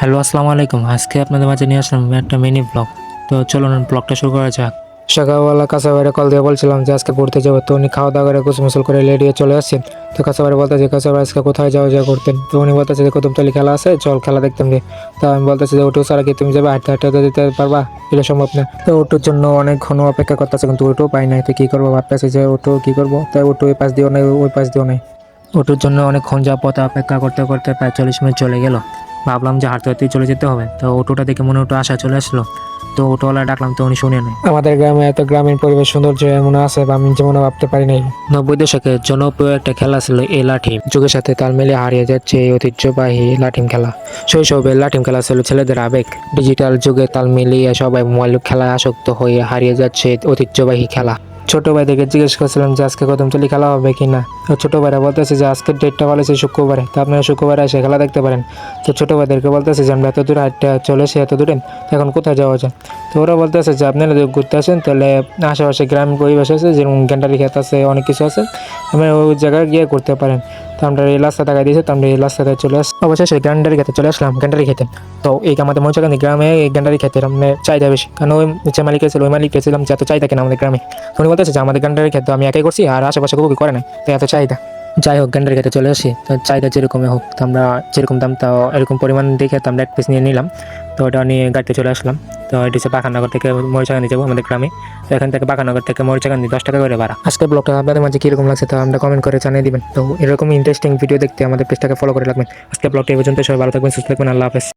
Hello, আসসালামু আলাইকুম। আজকে আপনাদের মাঝে নিয়ে আসলাম একটা মিনি ব্লগ তো চলুন ব্লগটা শুরু করা যাক। সকালবেলা কাঁচাবাড়ি কল দিয়ে বলছিলাম যে আজকে পড়তে যাব, তো উনি খাওয়া দাওয়া করে কুচমুচল করে লেডিয়ে চলে আসছেন। তো কাঁচাবাড়ি বলতেছে কাঁচাবাড়ি আজকে কোথায় যাওয়া যাওয়া করতেন? তো উনি বলতেছে যে কুতুবতলি খেলা আছে চল খেলা দেখতাম যে তো আমি বলতেছি যে, ওটু সারা কি তুমি যাবে? হাঁটতে হাঁটতে তো যেতে পারবা? এটা সম্ভব না। তো ওটুর জন্য অনেকক্ষণ অপেক্ষা করতেছে, কিন্তু ওটু পাই নাই। তো কী করব? ভাবতেছে যে, ওটু কী করব? তাই ওটু ওই পাশ দিও নাই, ওই পাশ দিও নাই। ওটুর জন্য অনেকক্ষণ যা পথ অপেক্ষা করতে করতে প্রায় চল্লিশ মিনিট চলে গেল। ভাবলাম যে হাঁটতে হাঁটতেই চলে যেতে হবে। তো অটোটা দেখে মনে ওটো আসা চলে আসলো। তো অটোওয়ালা ডাকলাম তো উনি শুনে নেই আমাদের গ্রামে এত গ্রামীণ পরিবেশ সৌন্দর্য এমন আছে বা আমি যেমন ভাবতে পারি নাই। নব্বই দশকে জনপ্রিয় একটা খেলা ছিল এই লাঠি। যুগের সাথে তাল মিলিয়ে হারিয়ে যাচ্ছে এই ঐতিহ্যবাহী লাঠিম খেলা। শৈশবে লাঠিম খেলা ছিল ছেলেদের আবেগ। ডিজিটাল যুগে তাল মিলিয়ে সবাই মোবাইল খেলায় আসক্ত হয়ে হারিয়ে যাচ্ছে ঐতিহ্যবাহী খেলা। ছোট ভাইদেরকে জিজ্ঞেস করছিলাম যে আজকে কদমতলি খেলা হবে কি না তো ছোট ভাইরা বলতেছে যে আজকের ডেটটা ভালো বলেছে শুক্রবারে। তো আপনারা শুক্রবারে এসে খেলা দেখতে পারেন। তো ছোটো ভাইদেরকে বলতেছে যে আমরা এত দূরে হাটটা চলে এসে এত দূরে এখন কোথায় যাওয়া যায়? তো ওরা বলতেছে যে আপনারা যদি ঘুরতে আসেন, তাহলে আশেপাশে গ্রামীণ পরিবেশ আছে, যেমন গেন্ডারি খেত আছে, অনেক কিছু আছে, আপনারা ওই জায়গায় গিয়ে ঘুরতে পারেন। তো আমরা এই রাস্তা টাকা দিয়েছি, তো আমরা এই রাস্তাতে চলে আস, অবশেষে গ্যান্ডারি খেতে চলে আসলাম গ্যান্ডারি খেতে। তো এই আমাদের মৌচাকান্দি গ্রামে এই গ্যান্ডারি খেতে আমি চাহিদা বেশি। কারণ ওই যে মালিক এসেছিল, ওই মালিক এসেছিলাম যে এত চাহিদা কেন আমাদের গ্রামে? উনি বলতেছে যে আমাদের গ্যান্ডারি খেতে আমি একাই করছি, আর আশেপাশে খুবই করে না তো এত চাহিদা। যাই হোক গ্যান্ডার খেতে চলে আসি। তো চাহিদা যেরকমই হোক, তো আমরা যেরকম দাম তাও এরকম পরিমাণ দেখে তো আমরা এক পিস নিয়ে নিলাম। তো ওটা নিয়ে গাড়িতে চলে আসলাম। তো এটি হচ্ছে বাঘানগর থেকে মরিচাকান্দি যাব আমাদের গ্রামে। তো এখান থেকে বাঘানগর থেকে মরিচাকান্দি দশ টাকা করে ভাড়া। আজকে ব্লগটা আপনাদের মাঝে কীরকম লাগছে, তো আমরা কমেন্ট করে জানিয়ে দিবেন। তো এরকম ইন্টারেস্টিং ভিডিও দেখতে আমাদের পেজটাকে ফলো করে রাখবেন। আজকে ব্লগটা এই পর্যন্ত সবাই ভালো থাকবেন, সুস্থ থাকবেন, আল্লাহ হাফেজ।